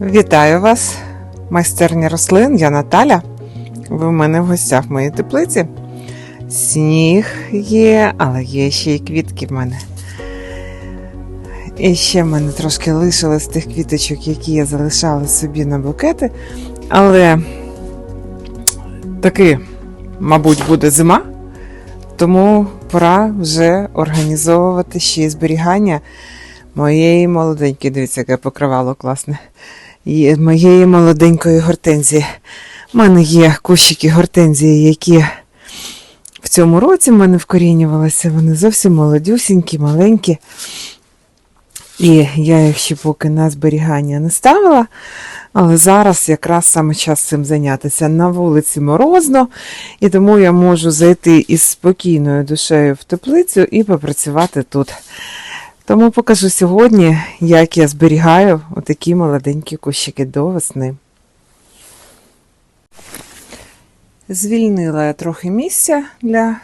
Вітаю вас, майстерня рослин, я Наталя. Ви в мене в гостях в моїй теплиці. Сніг є, але є ще й квітки в мене. І ще в мене трошки лишилось тих квіточок, які я залишала собі на букети. Але таки, мабуть, буде зима, тому пора вже організовувати ще й зберігання моєї молоденької. Дивіться, яке покривало класне. Є- Моєї молоденької гортензії. У мене є кущики гортензії, які в цьому році в мене вкорінювалися. Вони зовсім молодюсінькі, маленькі. І я їх ще поки на зберігання не ставила. Але зараз якраз саме час цим зайнятися. На вулиці морозно, і тому я можу зайти із спокійною душею в теплицю і попрацювати тут. Тому покажу сьогодні, як я зберігаю отакі молоденькі кущики до весни. Звільнила я трохи місця для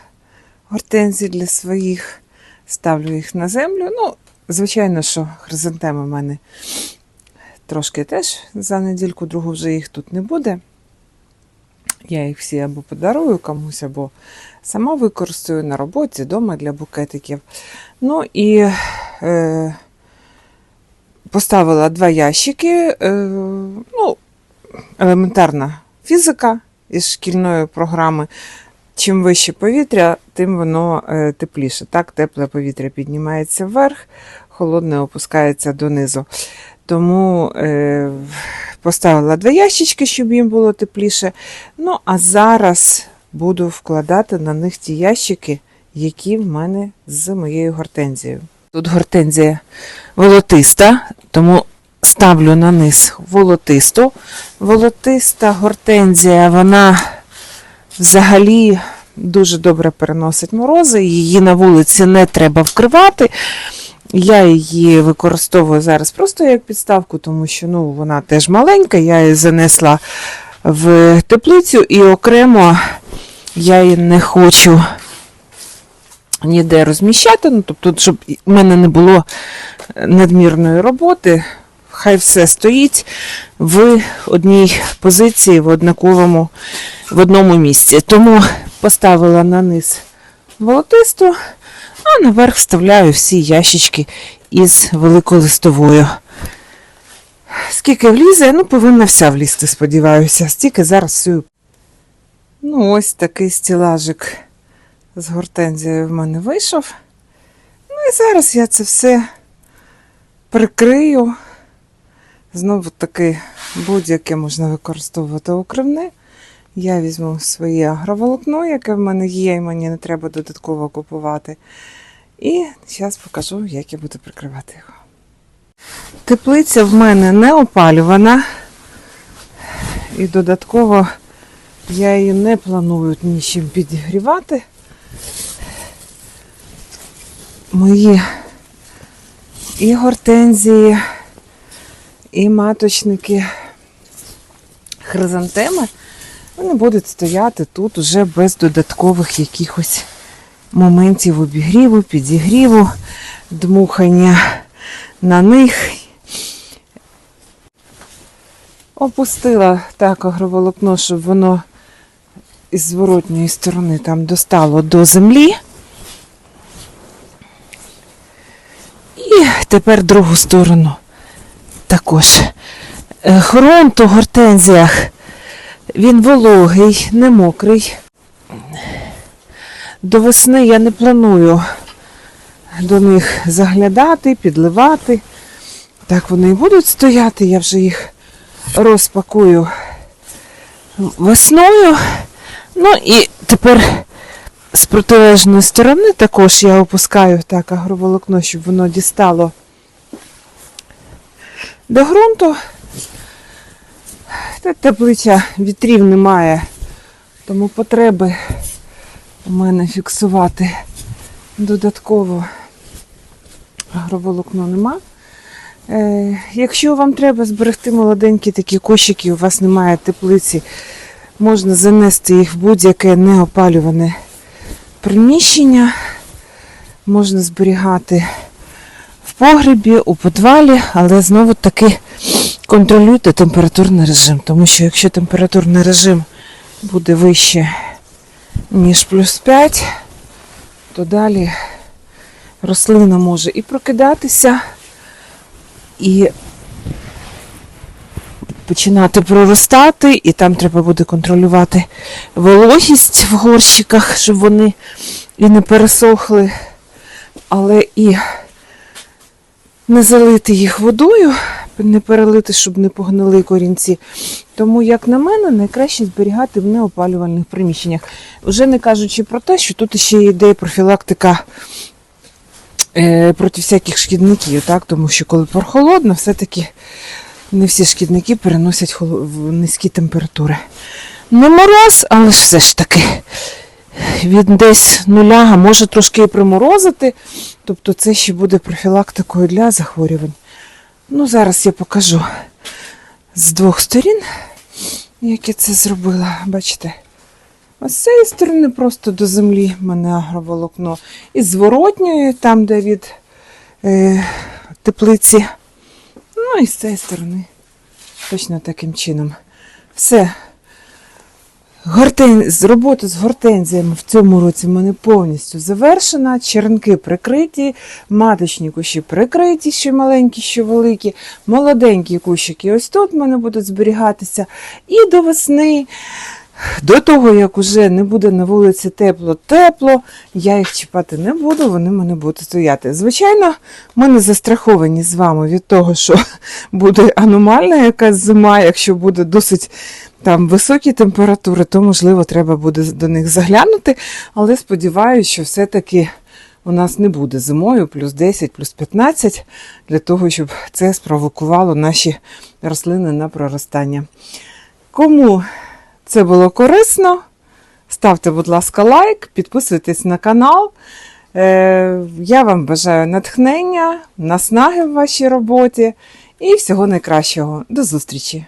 гортензій для своїх. Ставлю їх на землю. Ну, звичайно, що хризантеми в мене трошки теж за недільку другу вже їх тут не буде. Я їх всі або подарую комусь, або сама використаю на роботі, вдома для букетиків. Ну і поставила два ящики. Е, ну, елементарна фізика із шкільної програми. Чим вище повітря, тим воно е, тепліше. Так, тепле повітря піднімається вверх, холодне опускається донизу. Тому е, поставила два ящички, щоб їм було тепліше. Ну, а зараз буду вкладати на них ті ящики, які в мене з моєю гортензією. Тут гортензія волотиста, тому ставлю на низ волотисту. Волотиста гортензія, вона взагалі дуже добре переносить морози, її на вулиці не треба вкривати. Я її використовую зараз просто як підставку, тому що ну, вона теж маленька, я її занесла в теплицю і окремо я її не хочу ніде розміщати, ну, тобто, щоб в мене не було надмірної роботи. Хай все стоїть в одній позиції, в однаковому, в одному місці. Тому поставила на низ волотисту, а наверх вставляю всі ящички із великолистовою. Скільки влізе, ну, повинна вся влізти, сподіваюся. Стільки зараз всю. Ну, ось такий стілажик з гортензією в мене вийшов. Ну і зараз я це все прикрию. Знову таки, будь-яке можна використовувати укривне. Я візьму своє агроволокно, яке в мене є, і мені не треба додатково купувати. І зараз покажу, як я буду прикривати його. Теплиця в мене не опалювана. І додатково я її не планую нічим підігрівати. Мої і гортензії, і маточники хризантеми, вони будуть стояти тут уже без додаткових якихось моментів обігріву, підігріву, дмухання на них. Опустила так агроволокно, щоб воно із зворотньої сторони там достало до землі. І тепер другу сторону також. Е, Хронт у гортензіях, він вологий, не мокрий. До весни я не планую до них заглядати, підливати. Так вони і будуть стояти, я вже їх розпакую весною. Ну і тепер з протилежної сторони також я опускаю так агроволокно, щоб воно дістало до ґрунту. Та теплиця вітрів немає, тому потреби у мене фіксувати додатково агроволокно нема. Е, якщо вам треба зберегти молоденькі такі кошики, у вас немає теплиці, можна занести їх в будь-яке неопалюване приміщення. Можна зберігати в погребі, у підвалі, але знову таки контролюйте температурний режим, тому що якщо температурний режим буде вище, ніж плюс 5, то далі рослина може і прокидатися, і починати проростати, і там треба буде контролювати вологість в горщиках, щоб вони і не пересохли, але і не залити їх водою, не перелити, щоб не погнили корінці. Тому, як на мене, найкраще зберігати в неопалювальних приміщеннях. Вже не кажучи про те, що тут ще йде профілактика е, проти всяких шкідників, так? тому що коли прохолодно, все-таки не всі шкідники переносять низькі температури. Не мороз, але ж все ж таки від десь нуля, а може трошки і приморозити. Тобто це ще буде профілактикою для захворювань. Ну, зараз я покажу з двох сторін, як я це зробила. Бачите? Ось з цієї сторони просто до землі мене агроволокно. І зворотньої, там, де від е, теплиці. Ну і з цієї сторони. Точно таким чином. Все. Гортен... робота з гортензіями в цьому році в мене повністю завершена. Черенки прикриті, маточні кущі прикриті, що маленькі, що великі, молоденькі кущики. Ось тут в мене будуть зберігатися. І до весни, до того, як уже не буде на вулиці тепло-тепло, я їх чіпати не буду, вони мене будуть стояти. Звичайно, ми не застраховані з вами від того, що буде аномальна якась зима, якщо буде досить там високі температури, то можливо треба буде до них заглянути. Але сподіваюся, що все-таки у нас не буде зимою плюс 10, плюс 15, для того, щоб це спровокувало наші рослини на проростання. Кому це було корисно, ставте, будь ласка, лайк, підписуйтесь на канал. Е, Я вам бажаю натхнення, наснаги в вашій роботі і всього найкращого. До зустрічі!